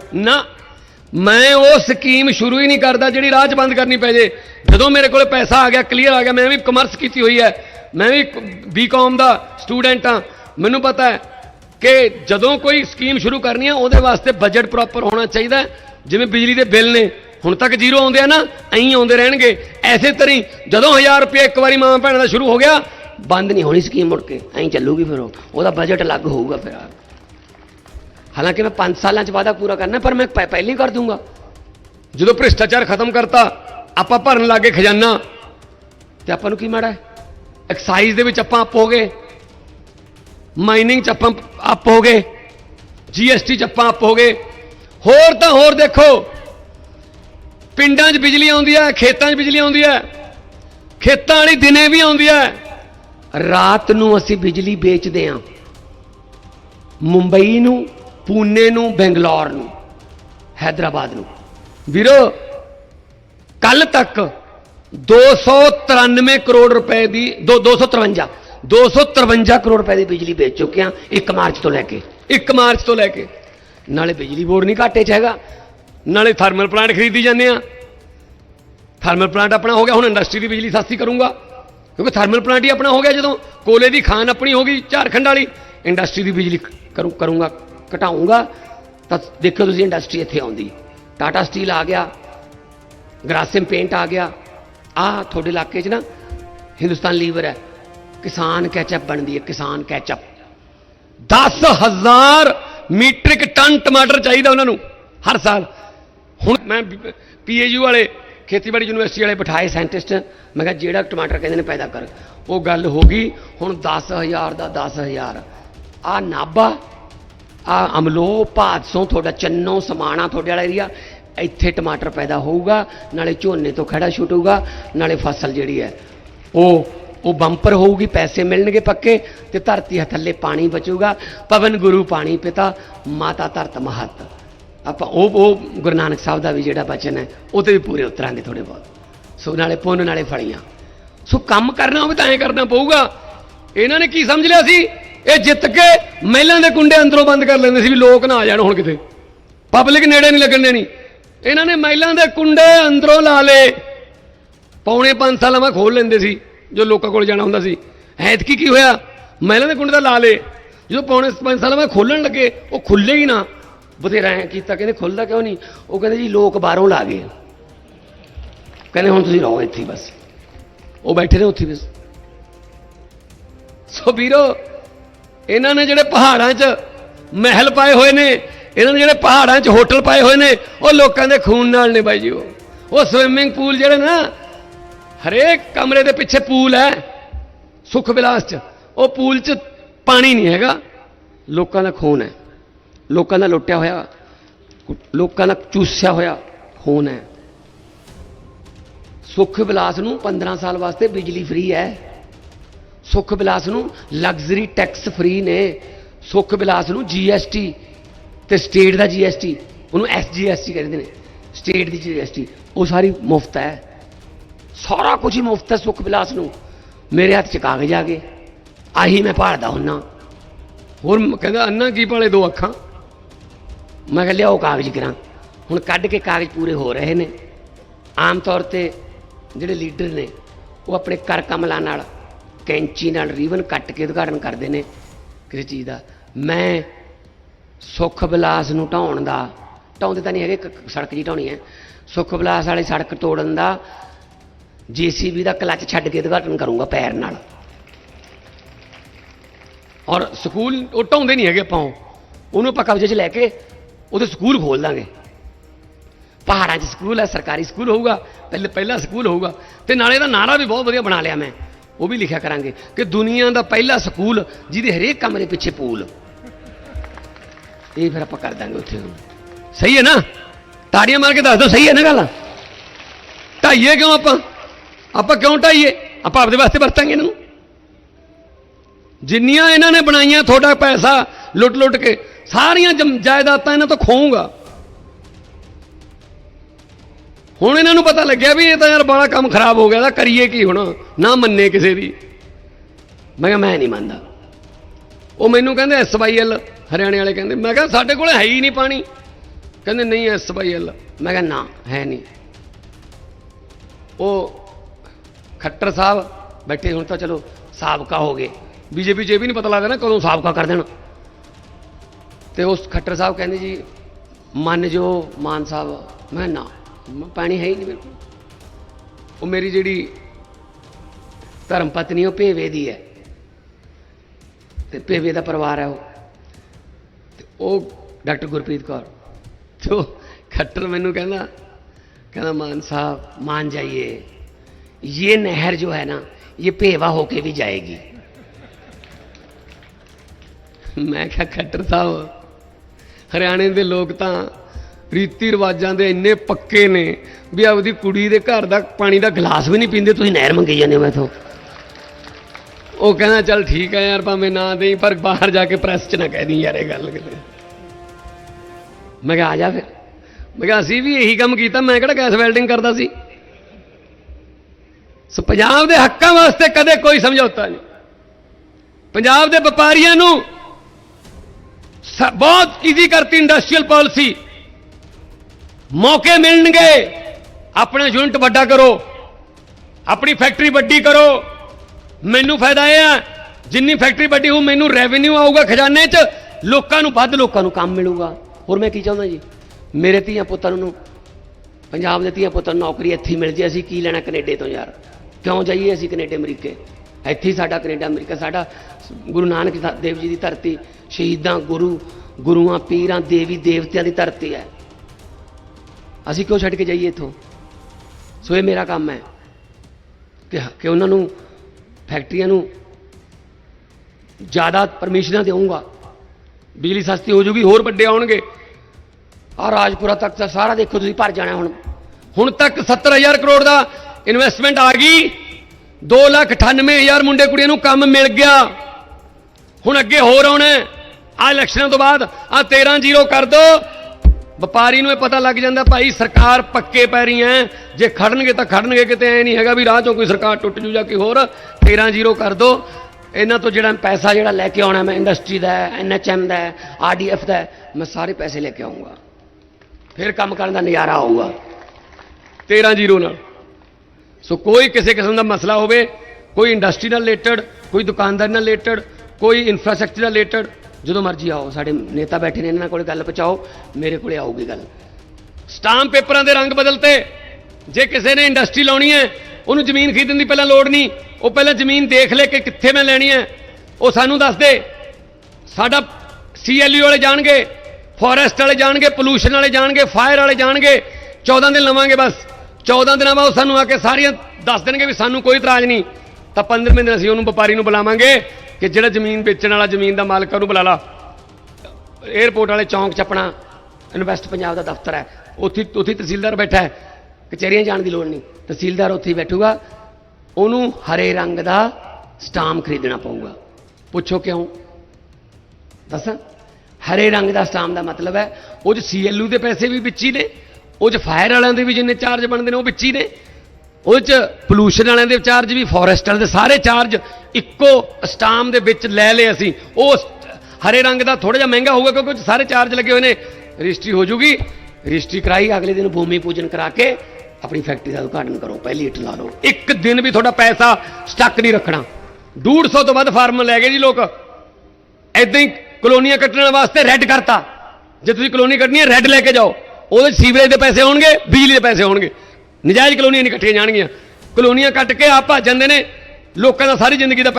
ਕਰੋ ਨਾ। ਮੈਂ ਉਹ ਸਕੀਮ ਸ਼ੁਰੂ ਹੀ ਨਹੀਂ ਕਰਦਾ ਜਿਹੜੀ ਰਾਹ 'ਚ ਬੰਦ ਕਰਨੀ ਪੈ ਜੇ। ਜਦੋਂ ਮੇਰੇ ਕੋਲੇ ਪੈਸਾ ਆ ਗਿਆ ਕਲੀਅਰ ਆ ਗਿਆ, ਮੈਂ ਵੀ ਕਮਰਸ ਕੀਤੀ ਹੋਈ ਹੈ। ਮੈਂ ਵੀ ਬੀਕਾਮ ਦਾ ਸਟੂਡੈਂਟ ਹਾਂ। ਮੈਨੂੰ ਪਤਾ ਹੈ ਕਿ ਜਦੋਂ ਕੋਈ ਸਕੀਮ ਸ਼ੁਰੂ ਕਰਨੀ ਹੈ, ਉਹਦੇ ਵਾਸਤੇ ਬਜਟ ਪ੍ਰੋਪਰ ਹੋਣਾ ਚਾਹੀਦਾ ਜਿਵੇਂ ਬਿਜਲੀ ਦੇ ਬਿੱਲ ਨੇ, ਹੁਣ ਤੱਕ ਜ਼ੀਰੋ ਆਉਂਦੇ ਆ ਨਾ, ਐਂ ਆਉਂਦੇ ਰਹਿਣਗੇ। ਐਸੇ ਤਰ੍ਹਾਂ ਹੀ, ਜਦੋਂ 1000 ਰੁਪਏ ਇੱਕ ਵਾਰੀ ਮਾਂ ਭੈਣਾਂ ਦਾ ਸ਼ੁਰੂ ਹੋ ਗਿਆ, ਬੰਦ ਨਹੀਂ ਹੋਣੀ ਸਕੀਮ ਮੁੜ ਕੇ। ਐਂ ਚੱਲੂਗੀ ਫਿਰ ਉਹਦਾ ਬਜਟ ਅਲੱਗ ਹੋਊਗਾ ਫਿਰ ਹਾਲਾਂਕਿ ਮੈਂ 5 ਸਾਲਾਂ ਚ ਵਾਅਦਾ ਪੂਰਾ ਕਰਨਾ, ਪਰ ਮੈਂ ਪਹਿ- ਪਹਿਲਾਂ ਹੀ ਕਰ ਦੂੰਗਾ ਜਦੋਂ ਭ੍ਰਿਸ਼ਟਾਚਾਰ ਖਤਮ ਕਰਤਾ, ਆਪਾਂ ਭਰਨ ਲੱਗੇ ਖਜ਼ਾਨਾ। ਤੇ ਆਪਾਂ ਨੂੰ ਕੀ ਮਾੜਾ ਹੈ? ਐਕਸਾਈਜ਼ ਦੇ ਵਿੱਚ ਆਪਾਂ ਆਪ ਹੋ ਗਏ। ਮਾਈਨਿੰਗ ਚ ਆਪਾਂ ਆਪ ਹੋ ਗਏ। ਜੀਐਸਟੀ ਚ ਆਪਾਂ ਆਪ ਹੋ ਗਏ। ਹੋਰ ਤਾਂ ਹੋਰ ਦੇਖੋ। ਪਿੰਡਾਂ 'ਚ ਬਿਜਲੀ ਆਉਂਦੀ ਹੈ ਖੇਤਾਂ 'ਚ ਬਿਜਲੀ ਆਉਂਦੀ ਹੈ ਖੇਤਾਂ ਵਾਲੀ ਦਿਨੇ ਵੀ ਆਉਂਦੀ ਹੈ ਰਾਤ ਨੂੰ ਅਸੀਂ ਬਿਜਲੀ ਵੇਚਦੇ ਹਾਂ ਮੁੰਬਈ ਨੂੰ ਪੂਨੇ ਨੂੰ, ਬੰਗਲੌਰ ਨੂੰ ਹైదరాబాద్ ਨੂੰ। ਵੀਰੋ ਕੱਲ ਤੱਕ 293 ਕਰੋੜ ਰੁਪਏ ਦੀ 253 253 ਕਰੋੜ ਰੁਪਏ ਦੀ ਬਿਜਲੀ ਵੇਚ ਚੁੱਕੇ ਆ 1 ਮਾਰਚ ਤੋਂ ਲੈ ਕੇ। 1 ਮਾਰਚ ਤੋਂ ਲੈ ਕੇ। ਨਾਲੇ ਬਿਜਲੀ ਬੋਰਡ ਨਹੀਂ ਘਾਟੇ 'ਚ ਹੈਗਾ। ਨਾਲੇ ਥਰਮਲ ਪਲਾਂਟ ਖਰੀਦੀ ਜਾਂਦੇ ਆ ਥਰਮਲ ਪਲਾਂਟ ਆਪਣਾ ਹੋ ਗਿਆ, ਹੁਣ ਇੰਡਸਟਰੀ ਦੀ ਬਿਜਲੀ ਸਸਤੀ ਕਰੂੰਗਾ। ਕਿਉਂਕਿ ਥਰਮਲ ਪਲਾਂਟ ਹੀ ਆਪਣਾ ਹੋ ਗਿਆ ਜਦੋਂ। ਕੋਲੇ ਦੀ ਖਾਨ ਆਪਣੀ ਹੋ ਗਈ, ਝਾਰਖੰਡ ਵਾਲੀ। ਇੰਡਸਟਰੀ ਦੀ ਬਿਜਲੀ ਕਰੂੰਗਾ। ਘਟਾਊਂਗਾ ਤਾਂ ਦੇਖੋ ਤੁਸੀਂ ਇੰਡਸਟਰੀ ਇੱਥੇ ਆਉਂਦੀ। ਟਾਟਾ ਸਟੀਲ ਆ ਗਿਆ ਗ੍ਰਾਸਿਮ ਪੇਂਟ ਆ ਗਿਆ। ਆ ਤੁਹਾਡੇ ਇਲਾਕੇ 'ਚ ਨਾ ਹਿੰਦੁਸਤਾਨ ਲੀਵਰ ਹੈ। ਕਿਸਾਨ ਕੈਚਅਪ ਬਣਦੀ ਹੈ, ਕਿਸਾਨ ਕੈਚਅਪ 10000 ਮੀਟ੍ਰਿਕ ਟਨ ਟਮਾਟਰ ਚਾਹੀਦਾ ਉਹਨਾਂ ਨੂੰ, ਹਰ ਸਾਲ। ਹੁਣ ਮੈਂ ਪੀਏਯੂ ਵਾਲੇ, ਖੇਤੀਬਾੜੀ ਯੂਨੀਵਰਸਿਟੀ ਵਾਲੇ ਬਿਠਾਏ ਸਾਇੰਟਿਸਟ ਮੈਂ ਕਿਹਾ, ਜਿਹੜਾ ਟਮਾਟਰ ਕਹਿੰਦੇ ਨੇ ਪੈਦਾ ਕਰ। ਉਹ ਗੱਲ ਹੋ ਗਈ, ਹੁਣ 10000 ਦਾ 10000 ਆ ਨਾਬਾ ਆ ਅਮਲੋਹ ਭਾਦਸੋਂ ਤੁਹਾਡਾ ਚੰਨੋ ਸਮਾਣਾ ਤੁਹਾਡੇ ਵਾਲਾ ਏਰੀਆ ਇੱਥੇ ਟਮਾਟਰ ਪੈਦਾ ਹੋਊਗਾ, ਨਾਲੇ ਝੋਨੇ ਤੋਂ ਖੜਾ ਛੁੱਟੂਗਾ ਨਾਲੇ ਫਸਲ ਜਿਹੜੀ ਹੈ, ਉਹ ਉਹ ਬੰਪਰ ਹੋਊਗੀ, ਪੈਸੇ ਮਿਲਣਗੇ ਪੱਕੇ, ਤੇ ਧਰਤੀ ਥੱਲੇ ਪਾਣੀ ਬਚੂਗਾ, ਪਵਨ ਗੁਰੂ ਪਾਣੀ ਪਿਤਾ, ਮਾਤਾ ਧਰਤ ਮਹਤ। ਆਪਾਂ ਉਹ ਉਹ ਗੁਰੂ ਨਾਨਕ ਸਾਹਿਬ ਦਾ ਵੀ ਜਿਹੜਾ ਬਚਨ ਹੈ ਉਹ ਤੇ ਵੀ ਪੂਰੇ ਉਤਰਾਂਗੇ ਥੋੜੇ ਬਹੁਤ। ਸੋ ਨਾਲੇ ਪੁੰਨ, ਨਾਲੇ ਫਲੀਆਂ। ਸੋ ਕੰਮ ਕਰਨਾ ਹੋਵੇ ਤਾਂ ਐਂ ਕਰਨਾ ਪਊਗਾ। ਇਹਨਾਂ ਨੇ ਕੀ ਸਮਝ ਲਿਆ ਸੀ? ਇਹ ਜਿੱਤ ਕੇ ਮਹਿਲਾਂ ਦੇ ਕੁੰਡੇ ਅੰਦਰੋਂ ਬੰਦ ਕਰ ਲੈਂਦੇ ਸੀ ਵੀ ਲੋਕ ਨਾ ਆ ਜਾਣ ਹੁਣ ਕਿਤੇ। ਪਬਲਿਕ ਨੇੜੇ ਨਹੀਂ ਲੱਗਣ ਦੇਣੀ। ਇਹਨਾਂ ਨੇ ਮਹਿਲਾਂ ਦੇ ਕੁੰਡੇ ਅੰਦਰੋਂ ਲਾ ਲਏ। ਪੌਣੇ 5 ਸਾਲਾਂ ਬਾਅਦ ਖੋਲ ਲੈਂਦੇ ਸੀ, ਜੋ ਲੋਕਾਂ ਕੋਲ ਜਾਣਾ ਹੁੰਦਾ ਸੀ। ਐਤਕੀ ਕੀ ਹੋਇਆ? ਮਹਿਲਾਂ ਦੇ ਕੁੰਡੇ ਦਾ ਲਾ ਲਏ। ਜਦੋਂ ਪੌਣੇ 5 ਸਾਲਾਂ ਬਾਅਦ ਖੋਲਣ ਲੱਗੇ, ਉਹ ਖੁੱਲੇ ਹੀ ਨਾ। ਬਥੇਰਾ ਐਂ ਕੀਤਾ, ਕਹਿੰਦੇ ਖੁੱਲਦਾ ਕਿਉਂ ਨਹੀਂ? ਉਹ ਕਹਿੰਦੇ ਜੀ ਲੋਕ ਬਾਹਰੋਂ ਲਾ ਗਏ ਕਹਿੰਦੇ ਹੁਣ ਤੁਸੀਂ ਰਹੋ ਇੱਥੇ ਬਸ। ਉਹ ਬੈਠੇ ਰਹੇ ਉੱਥੇ ਬਸ। ਸੋ ਵੀਰੋ ਇਹਨਾਂ ਨੇ ਜਿਹੜੇ ਪਹਾੜਾਂ 'ਚ ਮਹਿਲ ਪਾਏ ਹੋਏ ਨੇ, ਇਹਨਾਂ ਨੇ ਜਿਹੜੇ ਪਹਾੜਾਂ 'ਚ ਹੋਟਲ ਪਾਏ ਹੋਏ ਨੇ, ਉਹ ਲੋਕਾਂ ਦੇ ਖੂਨ ਨਾਲ ਨੇ ਬਾਈ ਜੀ ਉਹ। ਉਹ ਸਵਿਮਿੰਗ ਪੂਲ ਜਿਹੜੇ ਨਾ ਹਰੇਕ ਕਮਰੇ ਦੇ ਪਿੱਛੇ ਪੂਲ ਹੈ, ਸੁਖ ਵਿਲਾਸ 'ਚ। ਉਹ ਪੂਲ 'ਚ ਪਾਣੀ ਨਹੀਂ ਹੈਗਾ, ਲੋਕਾਂ ਦਾ ਖੂਨ ਹੈ। ਲੋਕਾਂ ਦਾ ਲੁੱਟਿਆ ਹੋਇਆ, ਲੋਕਾਂ ਦਾ ਚੂਸਿਆ ਹੋਇਆ ਖੂਨ ਹੈ। ਸੁਖ ਵਿਲਾਸ ਨੂੰ 15 ਸਾਲ ਵਾਸਤੇ ਬਿਜਲੀ ਫ੍ਰੀ ਹੈ। ਸੁੱਖ ਵਿਲਾਸ ਨੂੰ ਲਗਜ਼ਰੀ ਟੈਕਸ ਫ੍ਰੀ ਨੇ। ਸੁੱਖ ਵਿਲਾਸ ਨੂੰ ਜੀਐਸਟੀ ਤੇ ਸਟੇਟ ਦਾ ਜੀਐਸਟੀ ਉਹਨੂੰ ਐਸਜੀਐਸਟੀ ਕਹਿੰਦੇ ਨੇ, ਸਟੇਟ ਦੀ ਜੀਐਸਟੀ ਉਹ ਸਾਰੀ ਮੁਫਤ ਹੈ। ਸਾਰਾ ਕੁਝ ਹੀ ਮੁਫਤ ਹੈ ਸੁੱਖ ਵਿਲਾਸ ਨੂੰ। ਮੇਰੇ ਹੱਥ 'ਚ ਕਾਗਜ਼ ਆ ਗਏ। ਆਹੀ ਮੈਂ ਭਾਲਦਾ ਹੁੰਨਾ। ਹੋਰ ਕਹਿੰਦਾ, ਅੰਨਾ ਕੀ ਭਾਲੇ ਦੋ ਅੱਖਾਂ? ਮੈਂ ਕਿਹਾ, ਲਿਆਓ ਕਾਗਜ਼ ਕਰਾਂ। ਹੁਣ ਕੱਢ ਕੇ ਕਾਗਜ਼ ਪੂਰੇ ਹੋ ਰਹੇ ਨੇ। ਆਮ ਤੌਰ ਤੇ ਜਿਹੜੇ ਲੀਡਰ ਨੇ, ਉਹ ਆਪਣੇ ਕਰ ਕਮਲਾਂ ਨਾਲ ਕੈਂਚੀ ਨਾਲ ਰੀਵਨ ਕੱਟ ਕੇ ਉਦਘਾਟਨ ਕਰਦੇ ਨੇ ਕਿਸੇ ਚੀਜ਼ ਦਾ। ਮੈਂ ਸੁੱਖ ਬਿਲਾਸ ਨੂੰ ਢਾਉਣ ਦਾ ਢਾਉਂਦੇ ਤਾਂ ਨਹੀਂ ਹੈਗੇ ਸੜਕ ਜੀ ਢਾਉਣੀ ਹੈ। ਸੁੱਖ ਵਿਲਾਸ ਵਾਲੀ ਸੜਕ ਤੋੜਨ ਦਾ, ਜੀਸੀਬੀ ਦਾ ਕਲੱਚ ਛੱਡ ਕੇ ਉਦਘਾਟਨ ਕਰੂੰਗਾ ਪੈਰ ਨਾਲ। ਔਰ ਸਕੂਲ ਉਹ ਢਾਉਂਦੇ ਨਹੀਂ ਹੈਗੇ ਆਪਾਂ ਉਹਨੂੰ ਆਪਾਂ ਕਬਜ਼ੇ 'ਚ ਲੈ ਕੇ ਉਹਦੇ ਸਕੂਲ ਖੋਲ ਦਾਂਗੇ। ਪਹਾੜਾਂ 'ਚ ਸਕੂਲ ਹੈ, ਸਰਕਾਰੀ ਸਕੂਲ ਹੋਊਗਾ ਪਹਿਲੇ ਪਹਿਲਾ ਸਕੂਲ ਹੋਊਗਾ। ਤੇ ਨਾਲੇ ਦਾ ਨਾਰਾ ਵੀ ਬਹੁਤ ਵਧੀਆ ਬਣਾ ਲਿਆ ਮੈਂ। ਉਹ ਵੀ ਲਿਖਿਆ ਕਰਾਂਗੇ ਕਿ ਦੁਨੀਆ ਦਾ ਪਹਿਲਾ ਸਕੂਲ ਜਿਹਦੇ ਹਰੇਕ ਕਮਰੇ ਪਿੱਛੇ ਪੂਲ। ਇਹ ਫਿਰ ਆਪਾਂ ਕਰ ਦਾਂਗੇ ਉੱਥੇ ਸਹੀ ਹੈ ਨਾ? ਤਾੜੀਆਂ ਮਾਰ ਕੇ ਦੱਸ ਦਿਓ, ਸਹੀ ਹੈ ਨਾ ਗੱਲ? ਢਾਈਏ ਕਿਉਂ ਆਪਾਂ? ਆਪਾਂ ਕਿਉਂ ਢਾਈਏ? ਆਪਾਂ ਆਪਦੇ ਵਾਸਤੇ ਵਰਤਾਂਗੇ ਇਹਨੂੰ। ਜਿੰਨੀਆਂ ਇਹਨਾਂ ਨੇ ਬਣਾਈਆਂ ਤੁਹਾਡਾ ਪੈਸਾ ਲੁੱਟ ਲੁੱਟ ਕੇ, ਸਾਰੀਆਂ ਜਮ- ਜਾਇਦਾਦਾਂ ਇਹਨਾਂ ਤੋਂ ਖੋਊਗਾ। ਹੁਣ ਇਹਨਾਂ ਨੂੰ ਪਤਾ ਲੱਗਿਆ ਵੀ ਇਹ ਤਾਂ ਯਾਰ ਬੜਾ ਕੰਮ ਖਰਾਬ ਹੋ ਗਿਆ ਤਾਂ ਕਰੀਏ ਕੀ ਹੁਣ? ਨਾ ਮੰਨੇ ਕਿਸੇ ਦੀ। ਮੈਂ ਕਿਹਾ, ਮੈਂ ਨਹੀਂ ਮੰਨਦਾ। ਉਹ ਮੈਨੂੰ ਕਹਿੰਦੇ ਐਸਵਾਈਐਲ ਹਰਿਆਣੇ ਵਾਲੇ ਕਹਿੰਦੇ, ਮੈਂ ਕਿਹਾ, ਸਾਡੇ ਕੋਲ ਹੈ ਹੀ ਨਹੀਂ ਪਾਣੀ। ਕਹਿੰਦੇ, ਨਹੀਂ, ਐਸ ਵਾਈ ਐਲ। ਮੈਂ ਕਿਹਾ, ਨਾ, ਹੈ ਨਹੀਂ। ਉਹ ਖੱਟਰ ਸਾਹਿਬ ਬੈਠੇ ਹੁਣ ਤਾਂ ਚਲੋ ਸਾਬਕਾ ਹੋ ਗਏ। ਬੀਜੇਪੀ 'ਚ ਇਹ ਵੀ ਨਹੀਂ ਪਤਾ ਲੱਗਦਾ ਨਾ ਕਦੋਂ ਸਾਬਕਾ ਕਰ ਦੇਣ। ਤੇ ਉਸ ਖੱਟਰ ਸਾਹਿਬ ਕਹਿੰਦੇ ਜੀ, ਮੰਨ ਜੋ ਮਾਨ ਸਾਹਿਬ। ਮੈਂ ਨਾ। ਪਾਣੀ ਹੈ ਹੀ ਨਹੀਂ ਬਿਲਕੁਲ। ਉਹ ਮੇਰੀ ਜਿਹੜੀ ਧਰਮ ਪਤਨੀ, ਉਹ ਭੇਵੇ ਦੀ ਹੈ। ਤੇ ਭੇਵੇ ਦਾ ਪਰਿਵਾਰ ਹੈ ਉਹ। ਉਹ ਡਾਕਟਰ ਗੁਰਪ੍ਰੀਤ ਕੌਰ। ਜੋ ਖੱਟਰ ਮੈਨੂੰ ਕਹਿੰਦਾ ਕਹਿੰਦਾ, ਮਾਨ ਸਾਹਿਬ, ਮਾਨ ਜਾਈਏ। ਇਹ ਨਹਿਰ ਜੋ ਹੈ ਨਾ, ਇਹ ਭੇਵਾ ਹੋ ਕੇ ਵੀ ਜਾਏਗੀ। ਮੈਂ ਕਿਹਾ, ਖੱਟਰ ਸਾਹਿਬ, ਹਰਿਆਣੇ ਦੇ ਲੋਕ ਤਾਂ ਰੀਤੀ ਰਿਵਾਜਾਂ ਦੇ ਇੰਨੇ ਪੱਕੇ ਨੇ ਵੀ ਆਪਦੀ ਕੁੜੀ ਦੇ ਘਰ ਦਾ ਪਾਣੀ ਦਾ ਗਲਾਸ ਵੀ ਨਹੀਂ ਪੀਂਦੇ, ਤੁਸੀਂ ਨਹਿਰ ਮੰਗੀ ਜਾਂਦੇ ਹੋ ਮੈਥੋਂ। ਉਹ ਕਹਿੰਦਾ, ਚੱਲ ਠੀਕ ਹੈ ਯਾਰ, ਭਾਵੇਂ ਨਾ ਦੇਈ, ਪਰ ਬਾਹਰ ਜਾ ਕੇ ਪ੍ਰੈਸ 'ਚ ਨਾ ਕਹਿ ਦੀ ਯਾਰ, ਇਹ ਗੱਲ ਕਿਤੇ। ਮੈਂ ਕਿਹਾ, ਆ ਜਾ ਫਿਰ। ਮੈਂ ਕਿਹਾ, ਅਸੀਂ ਵੀ ਇਹੀ ਕੰਮ ਕੀਤਾ, ਮੈਂ ਕਿਹੜਾ ਗੈਸ ਵੈਲਡਿੰਗ ਕਰਦਾ ਸੀ? ਸੋ, ਪੰਜਾਬ ਦੇ ਹੱਕਾਂ ਵਾਸਤੇ ਕਦੇ ਕੋਈ ਸਮਝੌਤਾ ਨਹੀਂ। ਪੰਜਾਬ ਦੇ ਵਪਾਰੀਆਂ ਨੂੰ ਬਹੁਤ ਈਜ਼ੀ ਕਰਤੀ ਇੰਡਸਟਰੀਅਲ ਪਾਲਿਸੀ ਮੌਕੇ ਮਿਲਣਗੇ। ਆਪਣਾ ਯੂਨਿਟ ਵੱਡਾ ਕਰੋ। ਆਪਣੀ ਫੈਕਟਰੀ ਵੱਡੀ ਕਰੋ। ਮੈਨੂੰ ਫਾਇਦਾ ਇਹ ਆ, ਜਿੰਨੀ ਫੈਕਟਰੀ ਵੱਡੀ ਹੋ ਮੈਨੂੰ ਰੈਵਨਿਊ ਆਊਗਾ ਖਜ਼ਾਨੇ 'ਚ। ਲੋਕਾਂ ਨੂੰ, ਵੱਧ ਲੋਕਾਂ ਨੂੰ ਕੰਮ ਮਿਲੂਗਾ। ਹੋਰ ਮੈਂ ਕੀ ਚਾਹੁੰਦਾ ਜੀ? ਮੇਰੇ ਧੀਆਂ ਪੁੱਤਾਂ ਨੂੰ, ਪੰਜਾਬ ਦੇ ਧੀਆਂ ਪੁੱਤਾਂ ਨੂੰ ਨੌਕਰੀ ਇੱਥੇ ਮਿਲ ਜੇ। ਅਸੀਂ ਕੀ ਲੈਣਾ ਕੈਨੇਡਾ ਤੋਂ ਯਾਰ? ਕਿਉਂ ਜਾਈਏ ਅਸੀਂ ਕੈਨੇਡਾ, ਅਮਰੀਕੇ? ਇੱਥੇ ਸਾਡਾ ਕੈਨੇਡਾ, ਅਮਰੀਕਾ, ਸਾਡਾ ਗੁਰੂ ਨਾਨਕ ਦੇਵ ਜੀ ਦੀ ਧਰਤੀ, ਸ਼ਹੀਦਾਂ, ਗੁਰੂ, ਗੁਰੂਆਂ, ਪੀਰਾਂ, ਦੇਵੀ, ਦੇਵਤਿਆਂ ਦੀ ਧਰਤੀ ਹੈ। ਅਸੀਂ ਕਿਉਂ ਛੱਡ ਕੇ ਜਾਈਏ ਇੱਥੋਂ? ਸੋ ਇਹ ਮੇਰਾ ਕੰਮ ਹੈ ਕਿ ਕਿ ਉਹਨਾਂ ਨੂੰ, ਫੈਕਟਰੀਆਂ ਨੂੰ ਜ਼ਿਆਦਾ ਪਰਮਿਸ਼ਨਾਂ ਦੇਵਾਂਗਾ ਬਿਜਲੀ ਸਸਤੀ ਹੋ ਜੂਗੀ, ਹੋਰ ਵੱਡੇ ਆਉਣਗੇ। ਆ ਰਾਜਪੁਰਾ ਤੱਕ ਤਾਂ ਸਾਰਾ ਦੇਖੋ ਤੁਸੀਂ ਭਰ ਜਾਣਾ ਹੁਣ। ਹੁਣ ਤੱਕ 70000 ਕਰੋੜ ਦਾ ਇਨਵੈਸਟਮੈਂਟ ਆ ਗਈ। 298000 ਮੁੰਡੇ ਕੁੜੀਆਂ ਨੂੰ ਕੰਮ ਮਿਲ ਗਿਆ। ਹੁਣ ਅੱਗੇ ਹੋਰ ਆਉਣਾ ਆ ਇਲੈਕਸ਼ਨਾਂ ਤੋਂ ਬਾਅਦ ਆ 13 ਜ਼ੀਰੋ ਕਰ ਦੋ। ਵਪਾਰੀ ਨੂੰ ਇਹ ਪਤਾ ਲੱਗ ਜਾਂਦਾ, ਭਾਈ, ਸਰਕਾਰ ਪੱਕੇ ਪੈ ਰਹੀ ਐ ਜੇ ਖੜਨਗੇ ਤਾਂ ਖੜਨਗੇ ਕਿਤੇ ਐ ਨਹੀਂ ਹੈਗਾ ਵੀ ਰਾਹ ਚੋਂ ਕੋਈ ਸਰਕਾਰ ਟੁੱਟ ਜੂ ਜਾਂ ਕੋਈ ਹੋਰ। 13 ਜ਼ੀਰੋ ਕਰ ਦੋ। ਇਹਨਾਂ ਤੋਂ ਜਿਹੜਾ ਪੈਸਾ ਜਿਹੜਾ ਲੈ ਕੇ ਆਉਣਾ ਮੈਂ, ਇੰਡਸਟਰੀ ਦਾ ਐਨਐਚਐਮ ਦਾ ਆਰਡੀਐਫ ਦਾ ਮੈਂ ਸਾਰੇ ਪੈਸੇ ਲੈ ਕੇ ਆਉਂਗਾ ਫਿਰ ਕੰਮ ਕਰਨ ਦਾ ਨਜ਼ਾਰਾ ਆਊਗਾ। 13 ਜ਼ੀਰੋ ਨਾਲ। ਸੋ ਕੋਈ ਕਿਸੇ ਕਿਸਮ ਦਾ ਮਸਲਾ ਹੋਵੇ, ਕੋਈ ਇੰਡਸਟਰੀ ਨਾਲ ਰਿਲੇਟਡ ਕੋਈ ਦੁਕਾਨਦਾਰੀ ਨਾਲ ਰਿਲੇਟਡ ਕੋਈ ਇਨਫਰਾਸਟ੍ਰਕਚਰ ਨਾਲ ਰਿਲੇਟਡ ਜਦੋਂ ਮਰਜ਼ੀ ਆਓ, ਸਾਡੇ ਨੇਤਾ ਬੈਠੇ ਨੇ, ਇਹਨਾਂ ਕੋਲ ਗੱਲ ਪਹੁੰਚਾਓ, ਮੇਰੇ ਕੋਲੇ ਆਊਗੀ ਗੱਲ। ਸਟਾਂਪ ਪੇਪਰਾਂ ਦੇ ਰੰਗ ਬਦਲਤੇ। ਜੇ ਕਿਸੇ ਨੇ ਇੰਡਸਟਰੀ ਲਾਉਣੀ ਹੈ, ਉਹਨੂੰ ਜ਼ਮੀਨ ਖਰੀਦਣ ਦੀ ਪਹਿਲਾਂ ਲੋੜ ਨਹੀਂ। ਉਹ ਪਹਿਲਾਂ ਜ਼ਮੀਨ ਦੇਖ ਲੈ ਕਿ ਕਿੱਥੇ ਮੈਂ ਲੈਣੀ ਹੈ। ਉਹ ਸਾਨੂੰ ਦੱਸ ਦੇ। ਸਾਡਾ ਸੀਐਲਯੂ ਵਾਲੇ ਜਾਣਗੇ ਫੋਰੈਸਟ ਵਾਲੇ ਜਾਣਗੇ ਪੋਲੂਸ਼ਨ ਵਾਲੇ ਜਾਣਗੇ ਫਾਇਰ ਵਾਲੇ ਜਾਣਗੇ। 14 ਦਿਨ ਲਵਾਂਗੇ ਬਸ। 14 ਦਿਨਾਂ ਬਾਅਦ ਉਹ ਸਾਨੂੰ ਆ ਕੇ ਸਾਰੀਆਂ ਦੱਸ ਦੇਣਗੇ ਵੀ ਸਾਨੂੰ ਕੋਈ ਇਤਰਾਜ਼ ਨਹੀਂ। ਤਾਂ 15ਵੇਂ ਦਿਨ ਅਸੀਂ ਉਹਨੂੰ ਵਪਾਰੀ ਨੂੰ ਬੁਲਾਵਾਂਗੇ। ਕਿ ਜਿਹੜਾ ਜ਼ਮੀਨ ਵੇਚਣ ਵਾਲਾ, ਜ਼ਮੀਨ ਦਾ ਮਾਲਕ ਉਹਨੂੰ ਬੁਲਾ ਲਾ। 에어ਪੋਰਟ ਵਾਲੇ ਚੌਂਕ 'ਚ ਆਪਣਾ ਇਨਵੈਸਟ ਪੰਜਾਬ ਦਾ ਦਫ਼ਤਰ ਹੈ। ਉੱਥੇ ਉੱਥੇ ਤਹਿਸੀਲਦਾਰ ਬੈਠਾ ਹੈ। ਕਚਹਿਰੀਆਂ ਜਾਣ ਦੀ ਲੋੜ ਨਹੀਂ। ਤਹਿਸੀਲਦਾਰ ਉੱਥੇ ਬੈਠੂਗਾ। ਉਹਨੂੰ ਹਰੇ ਰੰਗ ਦਾ ਸਟਾਮ ਖਰੀਦਣਾ ਪਊਗਾ। ਪੁੱਛੋ ਕਿਉਂ? ਦੱਸ। ਹਰੇ ਰੰਗ ਦਾ ਸਟਾਮ ਦਾ ਮਤਲਬ ਹੈ, ਉਹ 'ਚ ਸੀਐਲਯੂ ਦੇ ਪੈਸੇ ਵੀ ਵਿੱਚ ਹੀ ਨੇ, ਉਹ 'ਚ ਫਾਇਰ ਵਾਲਿਆਂ ਦੇ ਵੀ ਜਿੰਨੇ ਚਾਰਜ ਬਣਦੇ ਨੇ, ਉਹ ਵਿੱਚ ਹੀ ਨੇ। ਉਹ 'ਚ ਪੋਲੂਸ਼ਨ ਵਾਲਿਆਂ ਦੇ ਚਾਰਜ ਵੀ ਫੋਰੈਸਟ ਵਾਲਿਆਂ ਦੇ ਸਾਰੇ ਚਾਰਜ ਇੱਕੋ ਸਟਾਮ ਦੇ ਵਿੱਚ ਲੈ ਲਏ ਅਸੀਂ। ਉਹ ਹਰੇ ਰੰਗ ਦਾ ਥੋੜਾ ਜਿਹਾ ਮਹਿੰਗਾ ਹੋਊਗਾ ਕਿਉਂਕਿ ਉਹ 'ਚ ਸਾਰੇ ਚਾਰਜ ਲੱਗੇ ਹੋਏ ਨੇ। ਰਜਿਸਟਰੀ ਹੋ ਜੂਗੀ, ਰਜਿਸਟਰੀ ਕਰਾਈ, ਅਗਲੇ ਦਿਨ ਭੂਮੀ ਪੂਜਨ ਕਰਾ ਕੇ ਆਪਣੀ ਫੈਕਟਰੀ ਦਾ ਉਦਘਾਟਨ ਕਰੋ, ਪਹਿਲੀ ਇੱਟ ਲਾ ਲਓ। ਇੱਕ ਦਿਨ ਵੀ ਤੁਹਾਡਾ ਪੈਸਾ ਸਟੱਕ ਨਹੀਂ ਰੱਖਣਾ। 150 ਤੋਂ ਵੱਧ ਫਾਰਮ ਲੈ ਗਏ ਜੀ ਲੋਕ। ਐਦਾਂ ਹੀ ਕਲੋਨੀਆਂ ਕੱਟਣ ਵਾਸਤੇ ਰੈੱਡ ਕਰਤਾ। ਜੇ ਤੁਸੀਂ ਕਲੋਨੀ ਕੱਟਣੀ ਹੈ ਰੈੱਡ ਲੈ ਕੇ ਜਾਓ। ਉਹਦੇ 'ਚ ਸੀਵਰੇਜ ਦੇ ਪੈਸੇ ਹੋਣਗੇ, ਬਿਜਲੀ ਦੇ ਪੈਸੇ ਹੋਣਗੇ। ਨਜਾਇਜ਼ ਕਲੋਨੀਆਂ ਨਹੀਂ ਇਕੱਠੀਆਂ ਜਾਣਗੀਆਂ। ਕਲੋਨੀਆਂ ਕੱਟ ਕੇ ਆਪ ਭੱਜ ਜਾਂਦੇ ਨੇ, ਲੋਕਾਂ ਦਾ ਸਾਰੀ ਜ਼ਿੰਦਗੀ ਦਾ